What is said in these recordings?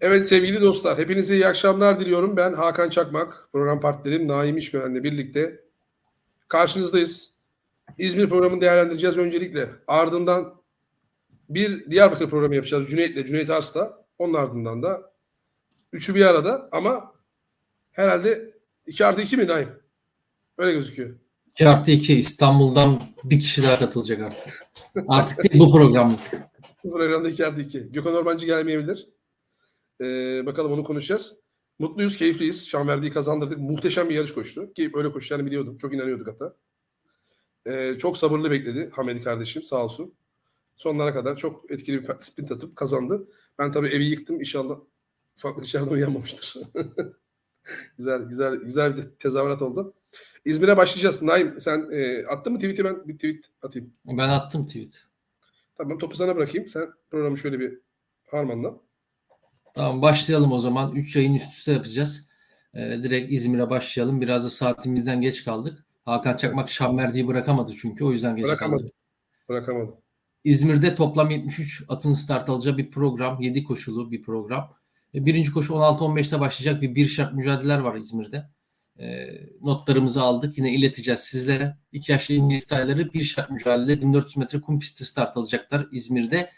Evet sevgili dostlar, hepinize iyi akşamlar diliyorum. Ben Hakan Çakmak, program partnerim Naim İşgören'le birlikte karşınızdayız. İzmir programını değerlendireceğiz öncelikle. Ardından bir Diyarbakır programı yapacağız Cüneyt'le, Cüneyt Ars'la. Onun ardından da üçü bir arada ama herhalde 2 artı 2 mi Naim? Öyle gözüküyor. 2 artı 2 İstanbul'dan bir kişi daha katılacak artık. Artık değil bu programlık. Bu programda 2 artı 2. Gökhan Ormancı gelmeyebilir. Ee, bakalım onu konuşacağız. Mutluyuz, keyifliyiz. Şanverdi'yi kazandırdık. Muhteşem bir yarış koştu. Ki öyle koşacağını biliyordum. Çok inanıyorduk hatta. Ee, çok sabırlı bekledi Hamedi kardeşim sağ olsun. Sonlara kadar çok etkili bir sprint atıp kazandı. Ben tabii evi yıktım. İnşallah ufaklık içeride uyanmamıştır. güzel, güzel, güzel bir tezahürat oldu. İzmir'e başlayacağız. Naim sen e, attın mı tweet'i ben bir tweet atayım. Ben attım tweet. Tamam topu sana bırakayım. Sen programı şöyle bir harmanla. Tamam başlayalım o zaman. 3 yayın üst üste yapacağız. Ee, direkt İzmir'e başlayalım. Biraz da saatimizden geç kaldık. Hakan Çakmak Şamverdi'yi bırakamadı çünkü o yüzden geç Bırakamadı. kaldık. Bırakamadım. İzmir'de toplam 73 atın start alacağı bir program. 7 koşulu bir program. E, Birinci koşu 16-15'te başlayacak bir bir şart mücadeleler var İzmir'de. E, notlarımızı aldık. Yine ileteceğiz sizlere. İki yaşlı İngiliz tayları bir şart mücadele 1400 metre kum pisti start alacaklar İzmir'de.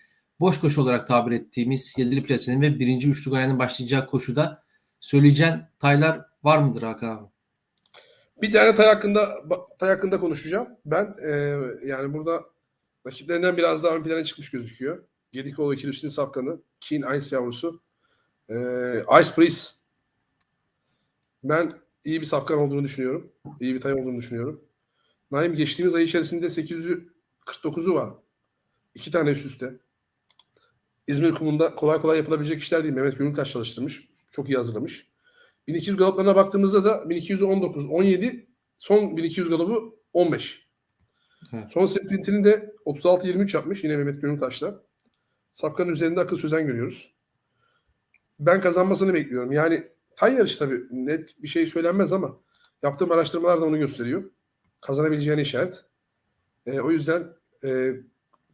Boş koşu olarak tabir ettiğimiz Yedili Plase'nin ve birinci üçlü gayanın başlayacağı koşuda söyleyeceğin taylar var mıdır Hakan abi? Bir tane tay hakkında tay hakkında konuşacağım. Ben e, yani burada rakiplerinden biraz daha ön plana çıkmış gözüküyor. Gedikoğlu ikilisinin safkanı. Keen Ice yavrusu. E, Ice Breeze. Ben iyi bir safkan olduğunu düşünüyorum. İyi bir tay olduğunu düşünüyorum. Naim geçtiğimiz ay içerisinde 849'u var. İki tane üst üste. İzmir kumunda kolay kolay yapılabilecek işler değil. Mehmet Gönültaş çalıştırmış. Çok iyi hazırlamış. 1200 galoplarına baktığımızda da 1219, 17, son 1200 galopu 15. Evet. Son sprintini de 36-23 yapmış yine Mehmet Gönültaş'la. Safkanın üzerinde akıl sözen görüyoruz. Ben kazanmasını bekliyorum. Yani tay yarış tabii net bir şey söylenmez ama yaptığım araştırmalar da onu gösteriyor. Kazanabileceğine işaret. E, o yüzden e,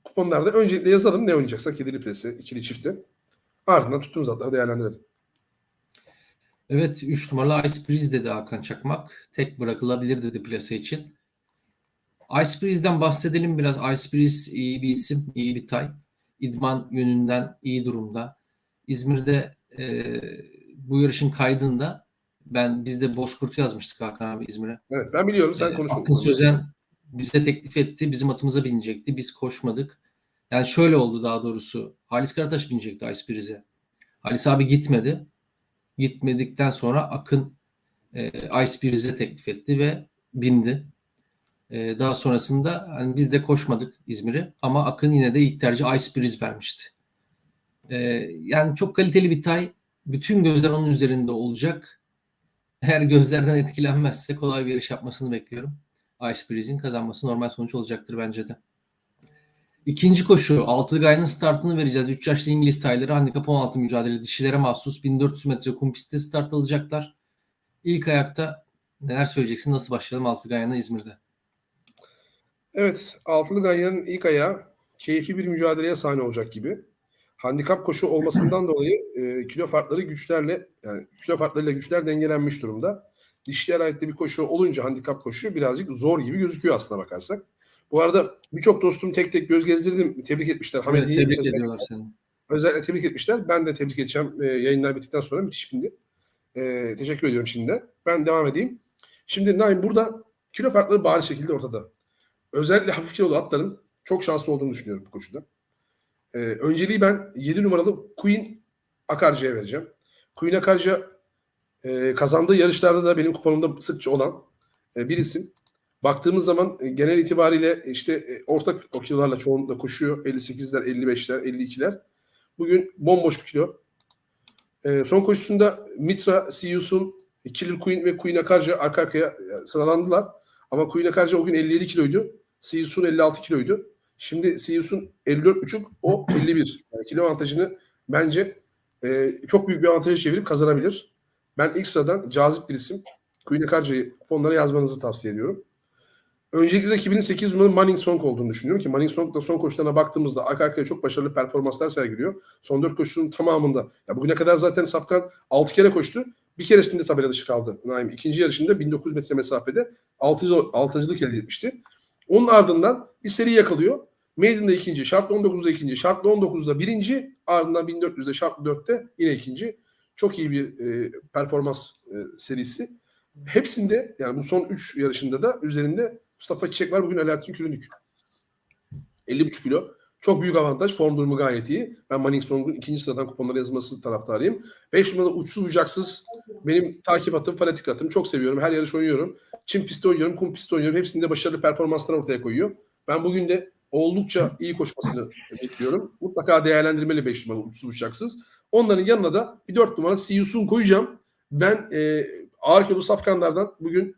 kuponlarda öncelikle yazalım ne oynayacaksak. Yedili plesi, ikili çifte. Ardından tuttuğumuz atları değerlendirelim. Evet 3 numaralı Ice Breeze dedi Hakan Çakmak. Tek bırakılabilir dedi plase için. Ice Breeze'den bahsedelim biraz. Ice Breeze iyi bir isim, iyi bir tay. İdman yönünden iyi durumda. İzmir'de e, bu yarışın kaydında ben biz de Bozkurt'u yazmıştık Hakan abi İzmir'e. Evet ben biliyorum sen Ee, konuş. Akın Sözen bize teklif etti. Bizim atımıza binecekti. Biz koşmadık. Yani şöyle oldu daha doğrusu. Halis Karataş binecekti Ice Breeze'e. Halis abi gitmedi. Gitmedikten sonra Akın e, Ice Breeze'e teklif etti ve bindi. E, daha sonrasında hani biz de koşmadık İzmir'e ama Akın yine de ilk tercih Ice Breeze vermişti. E, yani çok kaliteli bir tay. Bütün gözler onun üzerinde olacak. Eğer gözlerden etkilenmezse kolay bir yarış yapmasını bekliyorum. Ice Breeze'in kazanması normal sonuç olacaktır bence de. İkinci koşu. Altılı Gaya'nın startını vereceğiz. 3 yaşlı İngiliz tayları handikap 16 mücadele dişilere mahsus 1400 metre kum pistte start alacaklar. İlk ayakta neler söyleyeceksin? Nasıl başlayalım Altılı Gaya'na İzmir'de? Evet, Altılı Ganyan'ın ilk ayağı keyifli bir mücadeleye sahne olacak gibi. Handikap koşu olmasından dolayı e, kilo farkları güçlerle yani kilo farklarıyla güçler dengelenmiş durumda. Dişler ayette bir koşu olunca handikap koşu birazcık zor gibi gözüküyor aslına bakarsak. Bu arada birçok dostum tek tek göz gezdirdim. Tebrik etmişler. Evet, Hamedi'yi tebrik özellikle- ediyorlar seni. Özellikle tebrik etmişler. Ben de tebrik edeceğim. E, yayınlar bittikten sonra müthiş bindi. E, teşekkür ediyorum şimdi de. Ben devam edeyim. Şimdi Naim burada kilo farkları bariz şekilde ortada. Özellikle hafif kilolu atların çok şanslı olduğunu düşünüyorum bu koşuda. E, önceliği ben 7 numaralı Queen Akarcı'ya vereceğim. Queen Akarcı e, kazandığı yarışlarda da benim kuponumda sıkça olan e, bir isim. Baktığımız zaman e, genel itibariyle işte e, orta o kilolarla çoğunlukla koşuyor. 58'ler, 55'ler, 52'ler. Bugün bomboş bir kilo. E, son koşusunda Mitra, Siyus'un, Killer Queen ve Queen Akarca arka arkaya e, sıralandılar. Ama Queen Akarca o gün 57 kiloydu. Siyus'un 56 kiloydu. Şimdi Siyus'un 54,5 o 51. Yani kilo avantajını bence e, çok büyük bir avantaja çevirip kazanabilir. Ben ilk sıradan cazip bir isim. Queen Akarca'yı kuponlara yazmanızı tavsiye ediyorum. Öncelikle rakibinin 8 numaralı Manning Song olduğunu düşünüyorum ki Manning Song da son koşularına baktığımızda arka arkaya çok başarılı performanslar sergiliyor. Son 4 koşunun tamamında. Ya bugüne kadar zaten Safkan 6 kere koştu. Bir keresinde tabela dışı kaldı. Naim ikinci yarışında 1900 metre mesafede 6. altıncılık elde etmişti. Onun ardından bir seri yakalıyor. Maiden'da ikinci, şartlı 19'da ikinci, şartlı 19'da birinci, ardından 1400'de şartlı 4'te yine ikinci. Çok iyi bir e, performans e, serisi. Hepsinde yani bu son 3 yarışında da üzerinde Mustafa Çiçek var. Bugün Alaaddin Kürünük. 50,5 kilo. Çok büyük avantaj. Form durumu gayet iyi. Ben Manning Song'un ikinci sıradan kuponlara yazılması taraftarıyım. 5 numarada uçsuz bucaksız benim takip atım, fanatik atım. Çok seviyorum. Her yarış oynuyorum. Çim pisti oynuyorum, kum pisti oynuyorum. Hepsinde başarılı performanslar ortaya koyuyor. Ben bugün de oldukça iyi koşmasını bekliyorum. Mutlaka değerlendirmeli 5 numaralı uçsuz bucaksız. Onların yanına da bir 4 numara Siyusun koyacağım. Ben e, ağır kilo safkanlardan bugün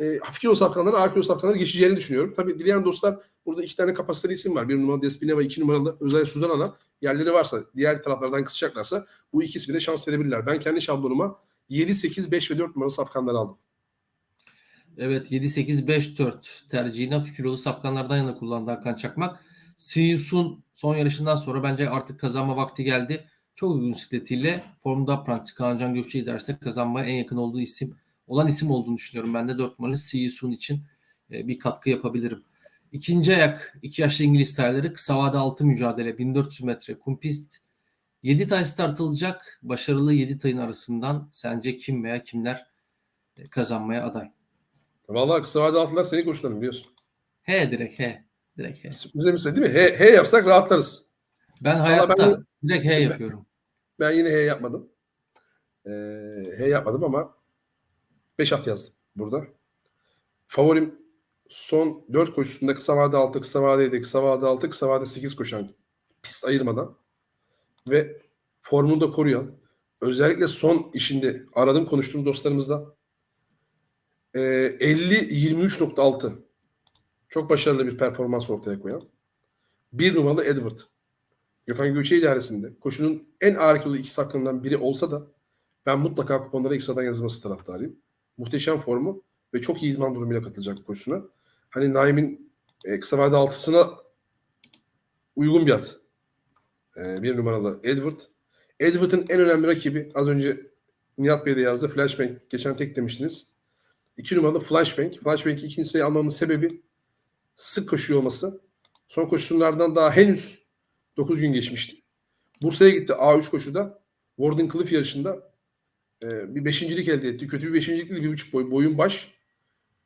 e, hafif kilo safkanlardan ağır kilo safkanlara geçeceğini düşünüyorum. Tabii dileyen dostlar burada iki tane kapasiteli isim var. Bir numaralı Despina ve iki numaralı özellikle Suzan Ana. Yerleri varsa diğer taraflardan kısacaklarsa bu iki ismi de şans verebilirler. Ben kendi şablonuma 7, 8, 5 ve 4 numaralı safkanları aldım. Evet 7-8-5-4 tercihini hafif kilolu safkanlardan yana kullandı Hakan Çakmak. Siyus'un son yarışından sonra bence artık kazanma vakti geldi. Çok uygun sikletiyle formda pratik Kaan Can Gökçe iderse kazanmaya en yakın olduğu isim olan isim olduğunu düşünüyorum. Ben de 4 numaralı Siyus'un için e, bir katkı yapabilirim. İkinci ayak iki yaşlı İngiliz tayları kısa vade 6 mücadele 1400 metre kum pist 7 tay startılacak. Başarılı 7 tayın arasından sence kim veya kimler e, kazanmaya aday? Vallahi kısa vade altılar senin koşuların biliyorsun. He direkt he. Direkt he. Bize mesela değil mi? He, he yapsak rahatlarız. Ben hayatta ben- direkt he yapıyorum. Ben yine he yapmadım. Ee, he yapmadım ama 5 at yazdım burada. Favorim son 4 koşusunda kısa vade 6, kısa vade 7, kısa vade 6, kısa vade 8 koşan pist ayırmadan ve formunu da koruyan özellikle son işinde aradım konuştuğum dostlarımızla ee, 50-23.6 çok başarılı bir performans ortaya koyan bir numaralı Edward. Gökhan Göçe idaresinde koşunun en ağır kilolu iki hakkından biri olsa da ben mutlaka kuponlara ilk sıradan yazılması taraftarıyım. Muhteşem formu ve çok iyi idman durumuyla katılacak bu koşuna. Hani Naim'in e, kısa vade altısına uygun bir at. E, bir numaralı Edward. Edward'ın en önemli rakibi az önce Nihat Bey de yazdı. Flashbang. Geçen tek demiştiniz. İki numaralı Flashbang. Flashbang'i ikinci sıraya almamın sebebi sık koşuyor olması. Son koşulardan daha henüz 9 gün geçmişti. Bursa'ya gitti A3 koşuda. Warden Cliff yarışında e, bir beşincilik elde etti. Kötü bir beşincilik değil, bir buçuk boy. Boyun baş.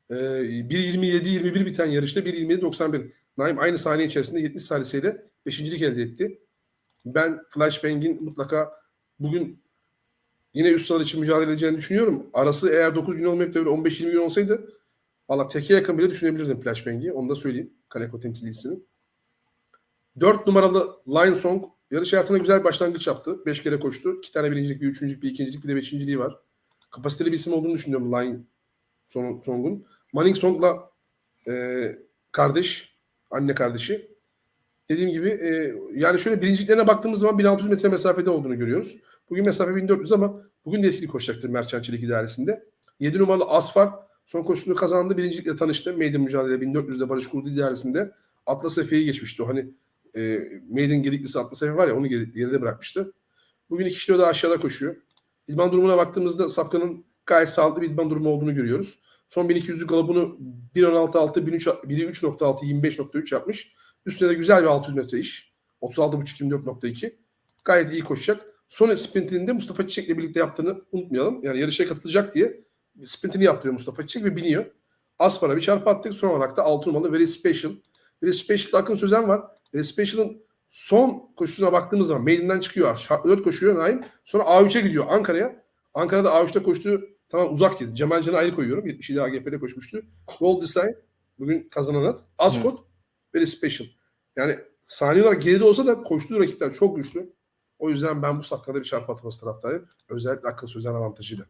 E, 1.27-21 biten yarışta 1.27-91. Naim aynı saniye içerisinde 70 saliseyle beşincilik elde etti. Ben Flashbang'in mutlaka bugün yine üst sıralar için mücadele edeceğini düşünüyorum. Arası eğer 9 gün olmayıp da böyle 15-20 gün olsaydı valla teke yakın bile düşünebilirdim Flashbang'i. Onu da söyleyeyim. Kaleko temsilcisini. 4 numaralı Lion Song yarış hayatına güzel bir başlangıç yaptı. 5 kere koştu. 2 tane birincilik, bir üçüncülük, bir ikincilik, bir de beşinciliği var. Kapasiteli bir isim olduğunu düşünüyorum Lion Song- Song'un. Manning Song'la e, kardeş, anne kardeşi. Dediğim gibi e, yani şöyle birinciliklerine baktığımız zaman 1600 metre mesafede olduğunu görüyoruz. Bugün mesafe 1400 ama bugün de etkili koşacaktır Merchantçilik idaresinde. 7 numaralı Asfar son koşusunu kazandı. Birincilikle tanıştı. Maiden mücadele 1400'de Barış Kurdu idaresinde. Atlas Efe'yi geçmişti. O hani e, Maiden gediklisi Atlas Efe var ya onu geri- geride bırakmıştı. Bugün iki kilo daha aşağıda koşuyor. İdman durumuna baktığımızda Safkan'ın gayet sağlıklı bir idman durumu olduğunu görüyoruz. Son 1200'lük galabını 1.16.6, 1.3.6, 25.3 yapmış. Üstüne de güzel bir 600 metre iş. 36.5-24.2. Gayet iyi koşacak. Son sprintini de Mustafa Çiçek'le birlikte yaptığını unutmayalım. Yani yarışa katılacak diye sprintini yaptırıyor Mustafa Çiçek ve biniyor. Aspar'a bir çarpı attık. Son olarak da 6 numaralı Very Special. Special'da Akın Sözen var. Special'ın son koşusuna baktığımız zaman Maiden'den çıkıyor. Şartlı 4 koşuyor Naim. Sonra A3'e gidiyor Ankara'ya. Ankara'da A3'te koştuğu tamam uzak yedi. Cemal Can'ı ayrı koyuyorum. 77 AGF'de koşmuştu. Gold Design bugün kazanan at. Ascot Very Special. Yani saniye olarak geride olsa da koştuğu rakipler çok güçlü. O yüzden ben bu safkada bir çarpı atılması taraftayım. Özellikle akıl sözen avantajıyla.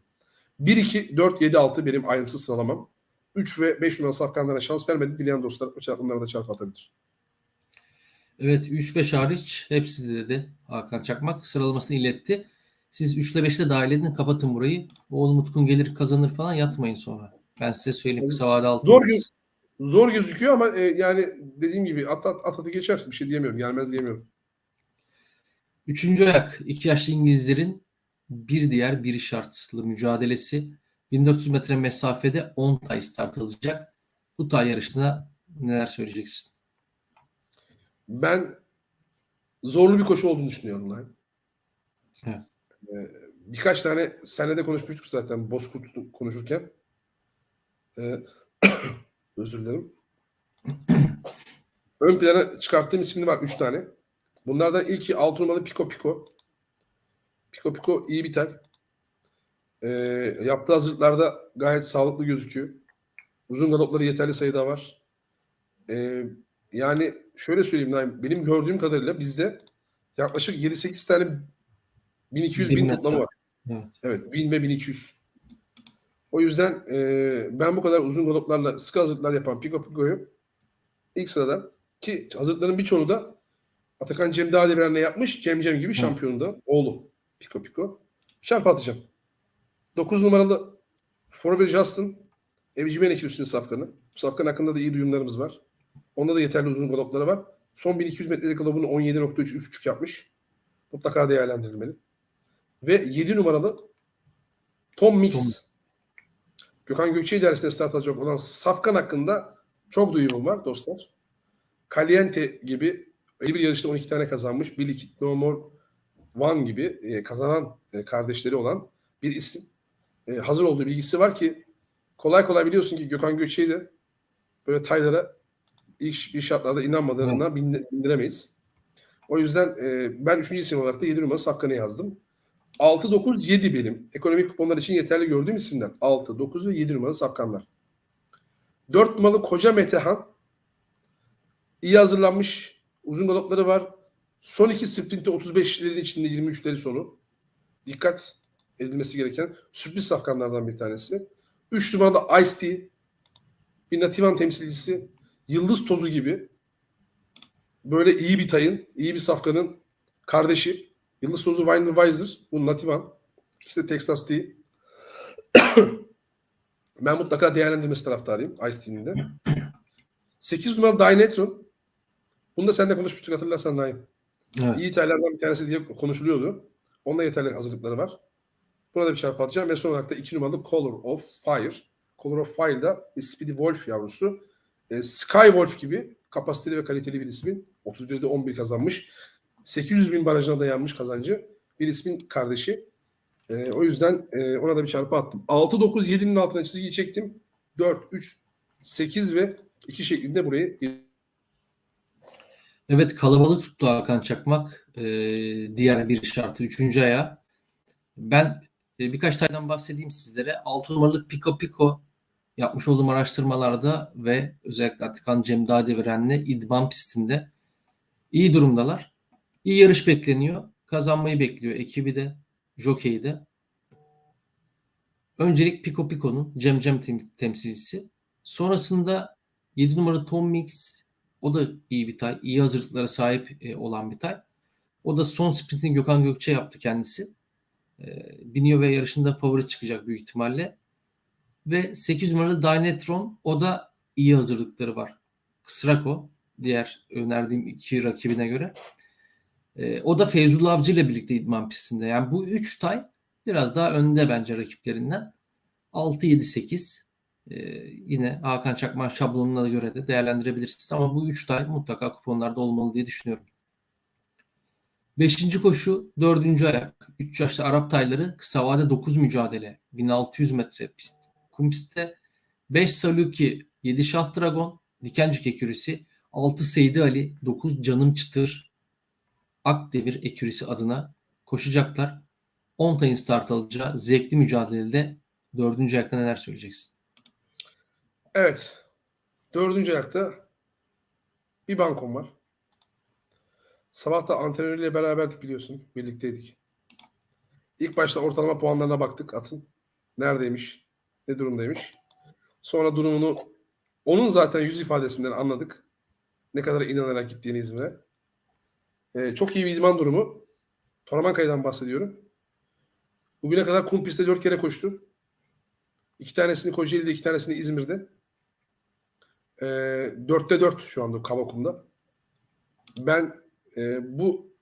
1, 2, 4, 7, 6 benim ayrımsız sıralamam. 3 ve 5 numaralı safkanlara şans vermedi. Dileyen dostlar o çarpımlara da çarpı atabilir. Evet 3-5 hariç hepsi dedi Hakan Çakmak. Sıralamasını iletti. Siz 3 ile 5'te dahil edin kapatın burayı. Oğlum Utkun gelir kazanır falan yatmayın sonra. Ben size söyleyeyim kısa vade altı. Zor gün. Zor gözüküyor ama e, yani dediğim gibi at, at, at atı geçer. Bir şey diyemiyorum. Gelmez diyemiyorum. Üçüncü ayak. iki yaşlı İngilizlerin bir diğer bir şartlı mücadelesi. 1400 metre mesafede 10 tay start alacak. Bu tay yarışında neler söyleyeceksin? Ben zorlu bir koşu olduğunu düşünüyorum lan. Evet. Ee, birkaç tane senede de konuşmuştuk zaten Bozkurt konuşurken. Ee, özür dilerim. Ön plana çıkarttığım isimli var 3 tane. Bunlardan ilki 6 numaralı Pico Pico. Pico Pico iyi bir tel. Ee, yaptığı hazırlıklarda gayet sağlıklı gözüküyor. Uzun galopları yeterli sayıda var. Ee, yani şöyle söyleyeyim Naim, benim gördüğüm kadarıyla bizde yaklaşık 7-8 tane 1200 bin Bin toplamı metre. var. Evet. Evet 1000 ve 1200. O yüzden e, ben bu kadar uzun galoplarla sıkı hazırlıklar yapan Pico Pico'yu ilk sırada ki hazırlıkların birçoğunu da Atakan Cem Dağdeviren'le yapmış. Cem Cem gibi şampiyonu da oğlu Pico Pico. Çarpı atacağım. 9 numaralı Forever Justin Evcimen ikilüsünün safkanı. Bu safkan hakkında da iyi duyumlarımız var. Onda da yeterli uzun galopları var. Son 1200 metrelik galopunu 17.3 yapmış. Mutlaka değerlendirilmeli. Ve 7 numaralı Tom Mix. Tom. Gökhan Gökçe idaresinde start alacak olan Safkan hakkında çok duyumum var dostlar. Caliente gibi 51 yarışta 12 tane kazanmış. Billy Kid No More One gibi e, kazanan e, kardeşleri olan bir isim. E, hazır olduğu bilgisi var ki kolay kolay biliyorsun ki Gökhan Gökçe'yi de böyle taylara ilk bir şartlarda inanmadığından bindir- bindiremeyiz. O yüzden e, ben üçüncü isim olarak da 7 numara Safkan'ı yazdım. 6, 9, 7 benim. Ekonomik kuponlar için yeterli gördüğüm isimler. 6, 9 ve 7 numaralı Safkanlar. 4 numaralı Koca Metehan. İyi hazırlanmış. Uzun galopları var. Son iki sprintte 35'lerin içinde 23'leri sonu. Dikkat edilmesi gereken sürpriz safkanlardan bir tanesi. 3 numarada Ice Tea. Bir Nativan temsilcisi. Yıldız tozu gibi. Böyle iyi bir tayın, iyi bir safkanın kardeşi. Yıldız tozu Weiner Weiser. Bu Nativan. İkisi de Texas Tea. ben mutlaka değerlendirmesi taraftarıyım Ice Tea'nin de. 8 numaralı Dynatron. Bunu da seninle konuşmuştuk hatırlarsan Naim. Evet. İyi İtalyanlardan bir tanesi diye konuşuluyordu. Onunla yeterli hazırlıkları var. Buna da bir çarpı atacağım. Ve son olarak da 2 numaralı Color of Fire. Color of Fire'da Speedy Wolf yavrusu. E, Sky Wolf gibi kapasiteli ve kaliteli bir ismin. 31'de 11 kazanmış. 800 bin barajına dayanmış kazancı. Bir ismin kardeşi. E, o yüzden e, ona da bir çarpı attım. 6, 9, 7'nin altına çizgiyi çektim. 4, 3, 8 ve 2 şeklinde burayı Evet kalabalık tuttu Hakan Çakmak. Ee, diğer bir şartı üçüncü aya. Ben e, birkaç taydan bahsedeyim sizlere. 6 numaralı Pico Pico yapmış olduğum araştırmalarda ve özellikle Atakan Cem Dağdeviren'le idman pistinde iyi durumdalar. İyi yarış bekleniyor. Kazanmayı bekliyor ekibi de, jokeyi de. Öncelik Pico Pico'nun Cem Cem tem- temsilcisi. Sonrasında 7 numaralı Tom Mix o da iyi bir tay. iyi hazırlıklara sahip e, olan bir tay. O da son sprintini Gökhan Gökçe yaptı kendisi. E, biniyor ve yarışında favori çıkacak büyük ihtimalle. Ve 8 numaralı Dynatron o da iyi hazırlıkları var. Kısrako diğer önerdiğim iki rakibine göre. E, o da Feyzullah Avcı ile birlikte idman pistinde. Yani bu 3 tay biraz daha önde bence rakiplerinden. 6 7 8 ee, yine Hakan Çakman şablonuna göre de değerlendirebilirsiniz. Ama bu 3 tay mutlaka kuponlarda olmalı diye düşünüyorum. Beşinci koşu, dördüncü ayak. 3 yaşlı Arap tayları kısa vade 9 mücadele. 1600 metre pist. Kum pistte 5 Saluki, 7 Şah Dragon, Dikencik ekürisi, 6 Seydi Ali, 9 Canım Çıtır, Akdevir ekürisi adına koşacaklar. 10 tayın start alacağı zevkli mücadelede dördüncü ayakta neler söyleyeceksin? Evet. Dördüncü ayakta bir bankom var. Sabah da antrenörüyle beraberdik biliyorsun. Birlikteydik. İlk başta ortalama puanlarına baktık atın. Neredeymiş? Ne durumdaymış? Sonra durumunu onun zaten yüz ifadesinden anladık. Ne kadar inanarak gittiğini İzmir'e. Ee, çok iyi bir idman durumu. Toramankaya'dan bahsediyorum. Bugüne kadar kum pistte dört kere koştu. İki tanesini Kocaeli'de, iki tanesini İzmir'de. E, 4'te 4 şu anda Kavakum'da. Ben e, bu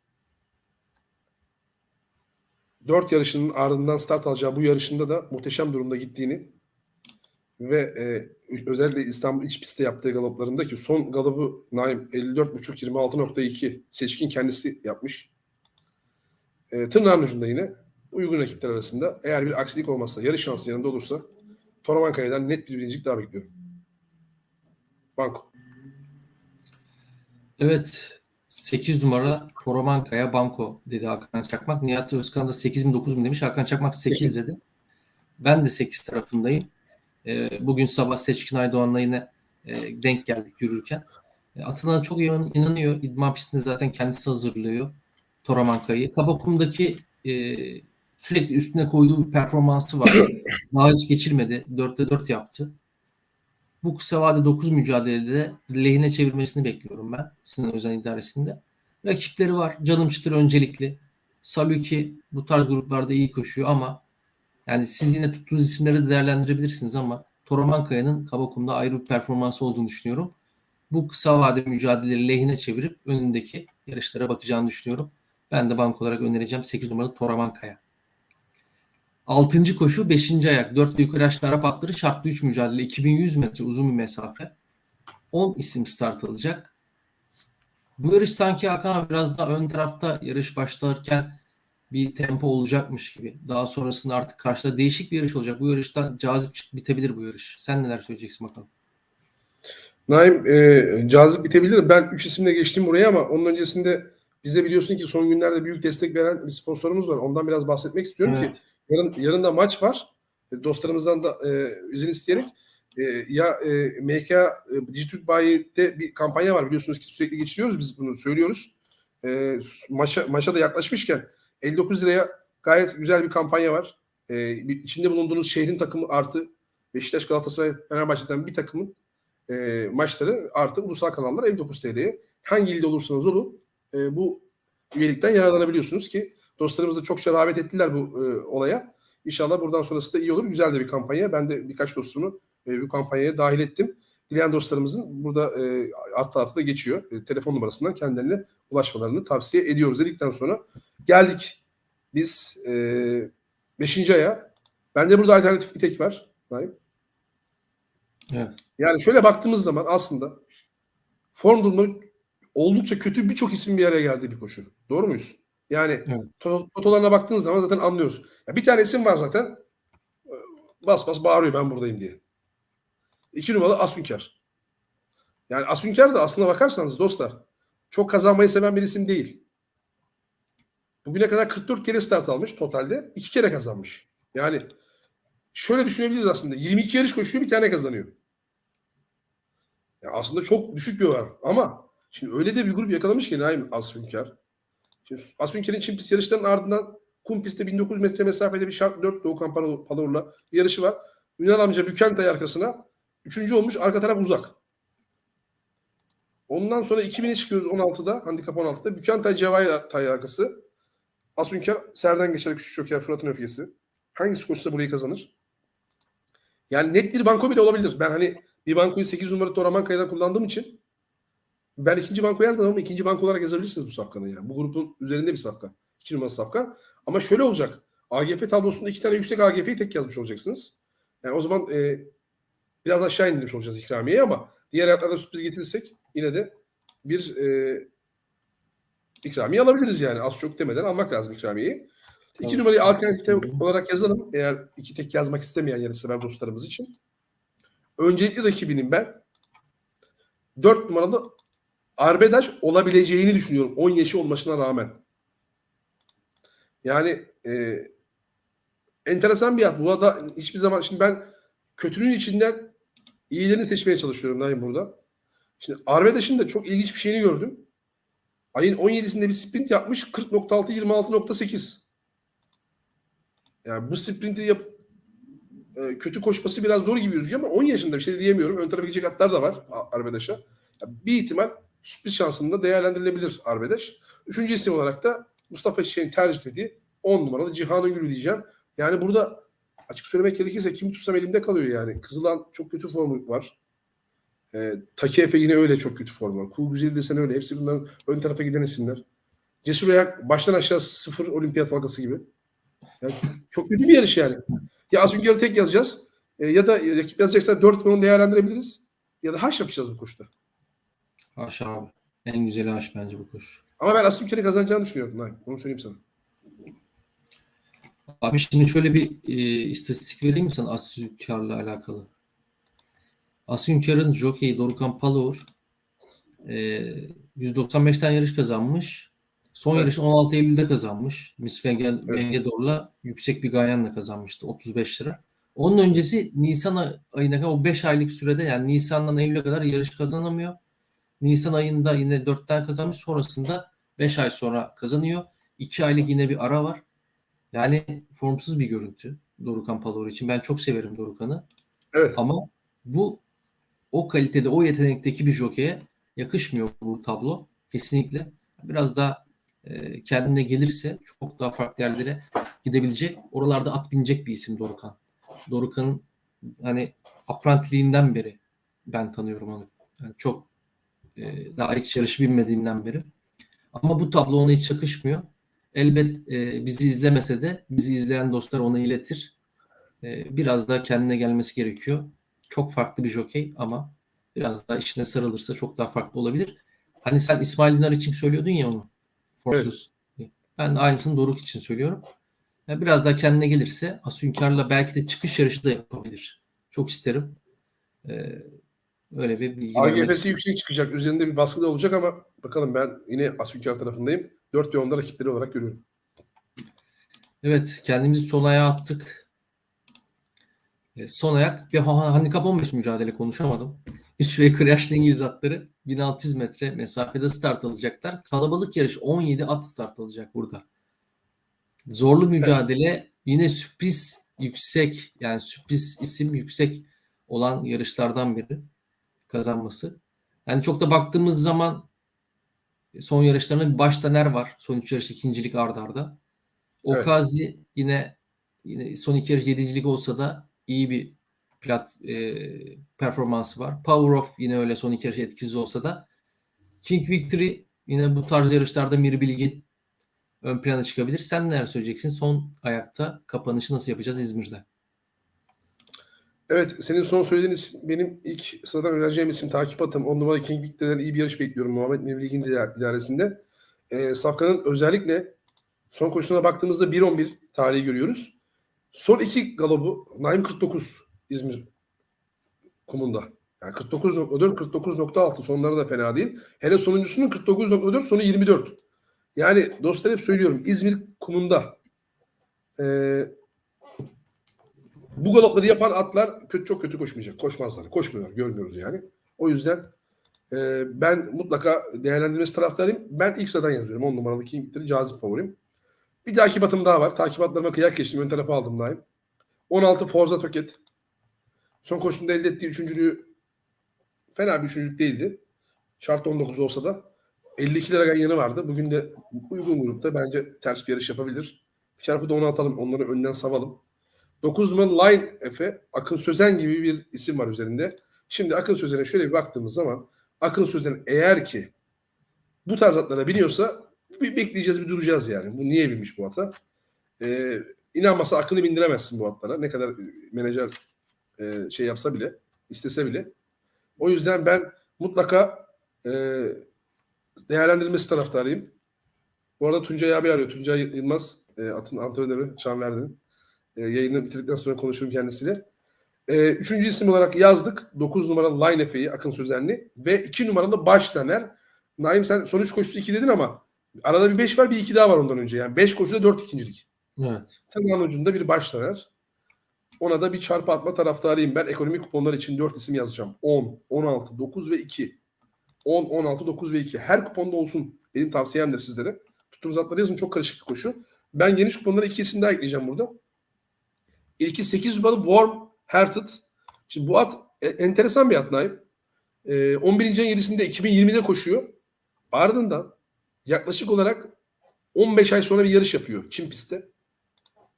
4 yarışının ardından start alacağı bu yarışında da muhteşem durumda gittiğini ve e, özellikle İstanbul iç pistte yaptığı galoplarında ki son galopu Naim 54.5 26.2 seçkin kendisi yapmış. E, tırnağın ucunda yine uygun rakipler arasında eğer bir aksilik olmazsa yarış şansı yanında olursa Toraman Kaya'dan net bir birincilik daha bekliyorum. Banko. Evet 8 numara Koromankaya Banko dedi Hakan Çakmak. Nihat Özkan da 8 mi 9 mu demiş. Hakan Çakmak 8 Sekiz. dedi. Ben de 8 tarafındayım. Ee, bugün sabah Seçkin Aydoğan'la yine e, denk geldik yürürken. E, Atına çok inan- inanıyor. İdman pistinde zaten kendisi hazırlıyor Toramanka'yı. Kabakum'daki e, sürekli üstüne koyduğu bir performansı var. Daha hiç geçirmedi. 4'te 4 yaptı. Bu kısa vade 9 mücadelede lehine çevirmesini bekliyorum ben Sinan Özen idaresinde. Rakipleri var. Canım Çıtır öncelikli. Saluki bu tarz gruplarda iyi koşuyor ama yani siz yine tuttuğunuz isimleri de değerlendirebilirsiniz ama Toromankaya'nın Kabakum'da ayrı bir performansı olduğunu düşünüyorum. Bu kısa vade mücadeleleri lehine çevirip önündeki yarışlara bakacağını düşünüyorum. Ben de bank olarak önereceğim 8 numaralı Toramankaya. Altıncı koşu 5. ayak. 4 ve yukarı yaşlı Arap atları şartlı 3 mücadele. 2100 metre uzun bir mesafe. 10 isim start alacak. Bu yarış sanki Hakan abi biraz daha ön tarafta yarış başlarken bir tempo olacakmış gibi. Daha sonrasında artık karşıda değişik bir yarış olacak. Bu yarışta cazip bitebilir bu yarış. Sen neler söyleyeceksin bakalım. Naim e, cazip bitebilir. Ben 3 isimle geçtim buraya ama onun öncesinde bize biliyorsun ki son günlerde büyük destek veren bir sponsorumuz var. Ondan biraz bahsetmek istiyorum Evet. ki yarın, yarın da maç var. E, Dostlarımızdan da e, izin isteyerek e, ya e, MK e, Dijitürk Bayi'de bir kampanya var biliyorsunuz ki sürekli geçiriyoruz biz bunu söylüyoruz. E, maça, maça da yaklaşmışken 59 liraya gayet güzel bir kampanya var. E, içinde bulunduğunuz şehrin takımı artı Beşiktaş, Galatasaray, Fenerbahçe'den bir takımın e, maçları artı ulusal kanallar 59 TL'ye. Hangi ilde olursanız olun e, bu üyelikten yararlanabiliyorsunuz ki dostlarımız da çokça rağbet ettiler bu e, olaya. İnşallah buradan sonrası da iyi olur. Güzel de bir kampanya. Ben de birkaç dostumu e, bu kampanyaya dahil ettim. Dileyen dostlarımızın burada e, artı artı da geçiyor. E, telefon numarasından kendilerine ulaşmalarını tavsiye ediyoruz dedikten sonra geldik biz e, 5. aya. Bende burada alternatif bir tek var. Naim. Evet. Yani şöyle baktığımız zaman aslında form durumu oldukça kötü birçok isim bir araya geldiği bir koşu. Doğru muyuz? Yani Evet. baktığınız zaman zaten anlıyoruz. Ya bir tane isim var zaten e, bas bas bağırıyor ben buradayım diye. İki numaralı Asunkar. Yani Asunkar da aslına bakarsanız dostlar çok kazanmayı seven bir isim değil. Bugüne kadar 44 kere start almış totalde. iki kere kazanmış. Yani şöyle düşünebiliriz aslında. 22 yarış koşuyor bir tane kazanıyor. Ya aslında çok düşük bir oran ama şimdi öyle de bir grup yakalamış ki Naim Asfünkar. Şimdi Asfünkar'ın çim pist yarışlarının ardından kum pistte 1900 metre mesafede bir şart 4 Doğukan Palo- Palour'la bir yarışı var. Ünal amca Bükentay arkasına. Üçüncü olmuş arka taraf uzak. Ondan sonra 2000'e çıkıyoruz 16'da. Handikap 16'da. Bükentay Cevahir arkası. Asfünkar Serden geçer Küçük Çöker Fırat'ın öfkesi. Hangisi koşsa burayı kazanır? Yani net bir banko bile olabilir. Ben hani bir bankoyu 8 numara Toramankaya'dan kullandığım için ben ikinci banko yazmadım ama ikinci banko olarak yazabilirsiniz bu safkanı yani. Bu grubun üzerinde bir safkan. İki numaralı safkan. Ama şöyle olacak. AGF tablosunda iki tane yüksek AGF'yi tek yazmış olacaksınız. Yani o zaman e, biraz aşağı indirmiş olacağız ikramiyeyi ama diğer hayatlarda sürpriz getirirsek yine de bir e, ikramiye alabiliriz yani. Az çok demeden almak lazım ikramiyeyi. İki Tabii. numarayı alternatif olarak yazalım. Eğer iki tek yazmak istemeyen yarışsever dostlarımız için. Öncelikli rakibinin ben 4 numaralı Arbedaş olabileceğini düşünüyorum. 10 yaşı olmasına rağmen. Yani e, enteresan bir at. Bu arada hiçbir zaman şimdi ben kötünün içinden iyilerini seçmeye çalışıyorum Naim burada. Şimdi Arbedaş'ın da çok ilginç bir şeyini gördüm. Ayın 17'sinde bir sprint yapmış 40.6 26.8. Yani bu sprinti yap e, kötü koşması biraz zor gibi gözüküyor ama 10 yaşında bir şey diyemiyorum. Ön tarafa gidecek atlar da var Arbedaş'a. Ya bir ihtimal sürpriz şansında değerlendirilebilir Arbedaş. Üçüncü isim olarak da Mustafa Çiçek'in tercih ettiği 10 numaralı Cihan Gülü diyeceğim. Yani burada açık söylemek gerekirse kim tutsam elimde kalıyor yani. Kızılan çok kötü formu var. E, Taki Efe yine öyle çok kötü forma. Kuğu Güzeli desen öyle. Hepsi bunların ön tarafa giden isimler. Cesur Ayak baştan aşağı sıfır olimpiyat halkası gibi. Yani çok kötü bir yarış yani. Ya az önce tek yazacağız. E, ya da rakip yazacaksa dört puanı değerlendirebiliriz. Ya da haş yapacağız bu koşuda. Haş abi. En güzeli haş bence bu koşu. Ama ben Asim Ker'i kazanacağını düşünüyorum. Naim. Onu söyleyeyim sana. Abi şimdi şöyle bir e, istatistik vereyim mi sana Asyünkar'la alakalı? Asyünkar'ın jockey Dorukan Palour e, 195'ten yarış kazanmış. Son Evet. yarışı 16 Eylül'de kazanmış. Miss Venge- Evet. Vengedor'la yüksek bir gayanla kazanmıştı 35 lira. Onun öncesi Nisan ay- ayına kadar o 5 aylık sürede yani Nisan'dan Eylül'e kadar yarış kazanamıyor. Nisan ayında yine 4'ten kazanmış. Sonrasında 5 ay sonra kazanıyor. 2 aylık yine bir ara var. Yani formsuz bir görüntü Dorukan Palor için. Ben çok severim Dorukan'ı. Evet. Ama bu o kalitede, o yetenekteki bir jokeye yakışmıyor bu tablo. Kesinlikle. Biraz daha e, kendine gelirse çok daha farklı yerlere gidebilecek. Oralarda at binecek bir isim Dorukan. Dorukan'ın hani aprantiliğinden beri ben tanıyorum onu. Yani çok e, daha hiç yarışı bilmediğinden beri. Ama bu tablo ona hiç yakışmıyor. Elbet e, bizi izlemese de bizi izleyen dostlar ona iletir. E, biraz daha kendine gelmesi gerekiyor. Çok farklı bir jokey ama biraz daha işine sarılırsa çok daha farklı olabilir. Hani sen İsmail Dinar için söylüyordun ya onu. Forsuz. Ben de aynısını Doruk için söylüyorum. Yani biraz daha kendine gelirse Asyünkar'la belki de çıkış yarışı da yapabilir. Çok isterim. E, öyle bir bilgi AGF'si yüksek çıkacak. Üzerinde bir baskı da olacak ama bakalım ben yine Asükar tarafındayım. 4 ve 10'da rakipleri olarak görüyorum. Evet, kendimizi son ayağa attık. E, son ayak bir ha- handikap 15 mücadele konuşamadım. 3 ve kreaşlı İngiliz atları 1600 metre mesafede start alacaklar. Kalabalık yarış 17 at start alacak burada. Zorlu mücadele yine sürpriz yüksek yani sürpriz isim yüksek olan yarışlardan biri kazanması. Yani çok da baktığımız zaman son yarışlarında bir baştaner var. Son 3 yarış ikincilik ardarda. arda. Evet. Okazi yine yine son iki yarış yedincilik olsa da iyi bir plat e, performansı var. Power of yine öyle son iki yarış etkisiz olsa da King Victory yine bu tarz yarışlarda Mir Bilgin ön plana çıkabilir. Sen neler söyleyeceksin? Son ayakta kapanışı nasıl yapacağız İzmir'de? Evet senin son söylediğin isim benim ilk sıradan önereceğim isim takip atım. 10 numara King Victor'den iyi bir yarış bekliyorum Muhammed Mevli'nin idaresinde. Ee, Safkan'ın özellikle son koşusuna baktığımızda 1.11 tarihi görüyoruz. Son iki galobu Naim 49 İzmir kumunda. Yani 49.4 49.6 sonları da fena değil. Hele sonuncusunun 49.4 sonu 24. Yani dostlar hep söylüyorum İzmir kumunda eee bu galopları yapan atlar kötü, çok kötü koşmayacak. Koşmazlar. Koşmuyorlar. Görmüyoruz yani. O yüzden e, ben mutlaka değerlendirmesi taraftarıyım. Ben ilk sıradan yazıyorum. 10 numaralı King Victor'ı cazip favorim. Bir takip atım daha var. Takibatlarıma kıyak geçtim. Ön tarafa aldım daim. 16 Forza Toket. Son koşusunda elde ettiği üçüncülüğü fena bir üçüncülük değildi. Şart 19 olsa da 52 lira yanı vardı. Bugün de uygun grupta bence ters bir yarış yapabilir. Çarpı da onu atalım. Onları önden savalım. 9 numaralı Line Efe Akın Sözen gibi bir isim var üzerinde. Şimdi Akın Sözen'e şöyle bir baktığımız zaman Akın Sözen eğer ki bu tarz atlara biniyorsa bir bekleyeceğiz bir duracağız yani. Bu niye binmiş bu ata? Ee, inanmasa Akın'ı bindiremezsin bu atlara. Ne kadar menajer e, şey yapsa bile, istese bile. O yüzden ben mutlaka e, değerlendirilmesi taraftarıyım. Bu arada Tuncay abi arıyor. Tuncay Yılmaz, e, atın antrenörü, Şanverdi'nin. E, yayını bitirdikten sonra konuşurum kendisiyle. E, üçüncü isim olarak yazdık. 9 numaralı Line Efe'yi Akın Sözenli ve 2 numaralı Baştaner. Naim sen son 3 koşusu 2 dedin ama arada bir 5 var bir 2 daha var ondan önce. Yani 5 koşuda 4 ikincilik. Evet. Tırnağın ucunda bir Baştaner. Ona da bir çarpı atma taraftarıyım. Ben ekonomik kuponlar için 4 isim yazacağım. 10, 16, 9 ve 2. 10, 16, 9 ve 2. Her kuponda olsun. Benim tavsiyem de sizlere. Tuttuğunuz atları yazın. Çok karışık bir koşu. Ben geniş kuponlara 2 isim daha ekleyeceğim burada. İlki 8 numaralı Warm Hearted. Şimdi bu at e, enteresan bir at Naim. E, 11. ayın 7'sinde 2020'de koşuyor. Ardından yaklaşık olarak 15 ay sonra bir yarış yapıyor Çin pistte.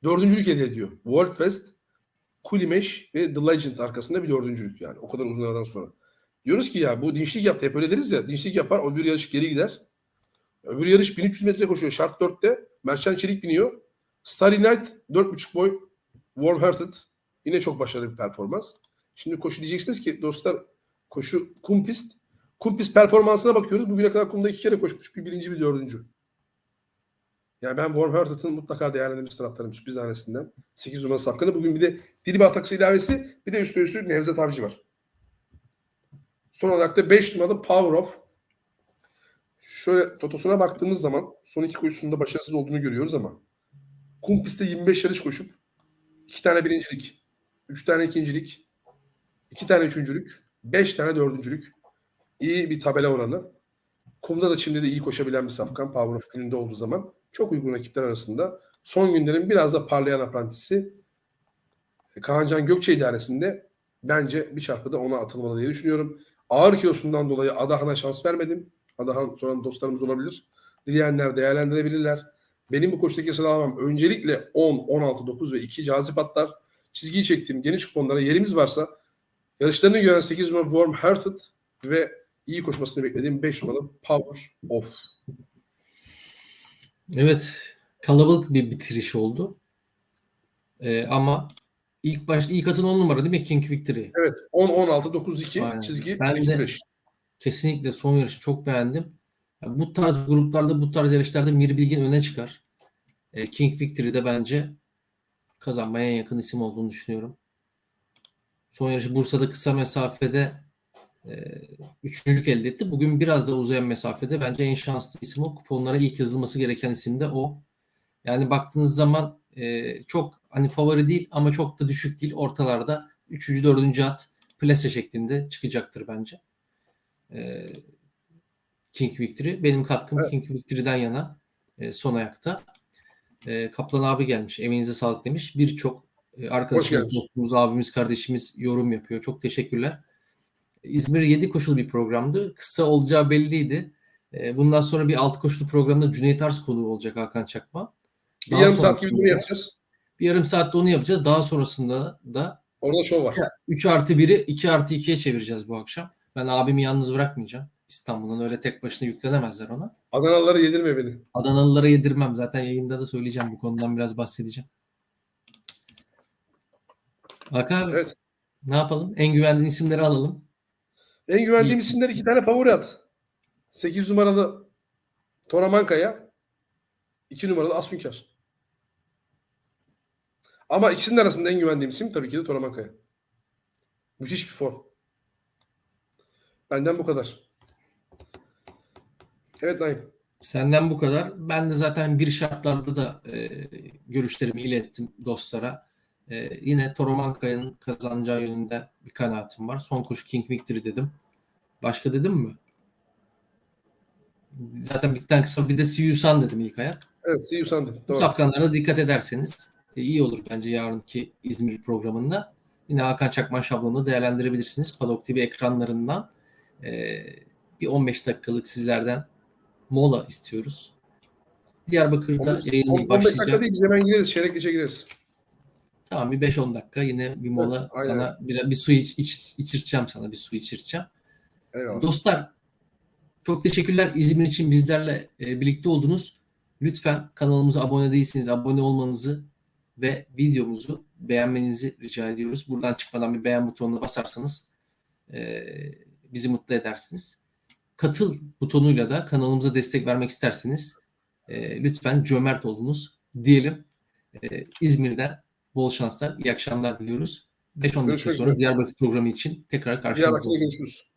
Dördüncülük elde ediyor. World Fest, Kulimeş ve The Legend arkasında bir dördüncülük yani. O kadar uzun aradan sonra. Diyoruz ki ya bu dinçlik yaptı. Hep öyle deriz ya. Dinçlik yapar. O bir yarış geri gider. Öbür yarış 1300 metre koşuyor. Şart 4'te. Merchant Çelik biniyor. Starry Night 4.5 boy. Warm Hearted. Yine çok başarılı bir performans. Şimdi koşu diyeceksiniz ki dostlar koşu kum pist. Kum pist performansına bakıyoruz. Bugüne kadar kumda iki kere koşmuş. Bir birinci bir dördüncü. Yani ben Warm Hearted'ın mutlaka değerlendirmiş taraftarım sürpriz hanesinden. 8 numara safkanı. Bugün bir de Diliba takısı ilavesi bir de üstüne üstlük Nevzat Avcı var. Son olarak da 5 numaralı Power Off. Şöyle totosuna baktığımız zaman son iki koşusunda başarısız olduğunu görüyoruz ama kum pistte 25 yarış koşup 2 tane birincilik, 3 tane ikincilik, 2 tane üçüncülük, 5 tane dördüncülük. İyi bir tabela oranı. Kumda da şimdi de iyi koşabilen bir safkan Off gününde olduğu zaman çok uygun rakipler arasında. Son günlerin biraz da parlayan aprantisi Kaancan Gökçe idaresinde bence bir çarpıda ona atılmalı diye düşünüyorum. Ağır kilosundan dolayı Adahan'a şans vermedim. Adahan sonra dostlarımız olabilir. Dileyenler değerlendirebilirler. Benim bu koşudaki sıralamam öncelikle 10, 16, 9 ve 2 cazip atlar. Çizgiyi çektiğim geniş kuponlara yerimiz varsa yarışlarını gören 8 numara Warm Hearted ve iyi koşmasını beklediğim 5 numaralı Power Off. Evet, kalabalık bir bitiriş oldu. Ee, ama ilk baş ilk atın 10 numara değil mi King Victory? Evet 10, 16, 9, 2 Aynen. çizgi Ben de- 8, 5. Kesinlikle son yarışı çok beğendim. Yani bu tarz gruplarda, bu tarz yarışlarda Mir Bilgin öne çıkar. Ee, King Victory'de bence kazanmaya en yakın isim olduğunu düşünüyorum. Son yarışı Bursa'da kısa mesafede e, üçüncülük elde etti. Bugün biraz da uzayan mesafede bence en şanslı isim o. Kuponlara ilk yazılması gereken isim de o. Yani baktığınız zaman e, çok hani favori değil ama çok da düşük değil. Ortalarda 3. 4. at plase şeklinde çıkacaktır bence. E, King Victory. Benim katkım Evet. King Victory'den yana e, son ayakta. E, Kaplan abi gelmiş. Emeğinize sağlık demiş. Birçok e, arkadaşımız, dostumuz, abimiz, kardeşimiz yorum yapıyor. Çok teşekkürler. İzmir 7 koşulu bir programdı. Kısa olacağı belliydi. E, bundan sonra bir 6 koşulu programda Cüneyt Ars konuğu olacak Hakan Çakma. Bir yarım saat gibi bunu yapacağız. Bir yarım saatte onu yapacağız. Daha sonrasında da Orada şov var. 3 artı 1'i 2 artı 2'ye çevireceğiz bu akşam. Ben abimi yalnız bırakmayacağım. İstanbul'dan öyle tek başına yüklenemezler ona. Adanalılara yedirme beni. Adanalılara yedirmem. Zaten yayında da söyleyeceğim. Bu konudan biraz bahsedeceğim. Hakan abi Evet. ne yapalım? En güvendiğin isimleri alalım. En güvendiğim İyi. isimler iki tane favori at. 8 numaralı Toramanka'ya 2 numaralı Asunkar. Ama ikisinin arasında en güvendiğim isim tabii ki de Toramanka'ya. Müthiş bir form. Benden bu kadar. Evet Naim. Senden bu kadar. Ben de zaten bir şartlarda da e, görüşlerimi ilettim dostlara. E, yine Toromanka'nın kazanacağı yönünde bir kanaatim var. Son koşu King Victory dedim. Başka dedim mi? Zaten bitten kısa bir de Siyusan dedim ilk ayak. Evet Sunday. Bu Doğru. safkanlara dikkat ederseniz e, iyi olur bence yarınki İzmir programında. Yine Hakan Çakman şablonunu değerlendirebilirsiniz. Padok TV ekranlarından e, bir 15 dakikalık sizlerden mola istiyoruz. Diyarbakır'da 15 yayınımız 15 dakika başlayacak. değil hemen gireriz. Çeyrek geçe gireriz. Tamam bir 5-10 dakika yine bir mola Evet, aynen. sana bir, bir su iç, iç- içirteceğim sana bir su içirteceğim. Eyvallah. Dostlar çok teşekkürler İzmir için bizlerle e, birlikte oldunuz. Lütfen kanalımıza abone değilseniz abone olmanızı ve videomuzu beğenmenizi rica ediyoruz. Buradan çıkmadan bir beğen butonuna basarsanız e, bizi mutlu edersiniz. Katıl butonuyla da kanalımıza destek vermek isterseniz e, lütfen cömert olunuz diyelim. E, İzmir'den bol şanslar, iyi akşamlar diliyoruz. 5-10 dakika sonra. Diyarbakır programı için tekrar karşınızda Diyarbakır'da olacağız. görüşürüz.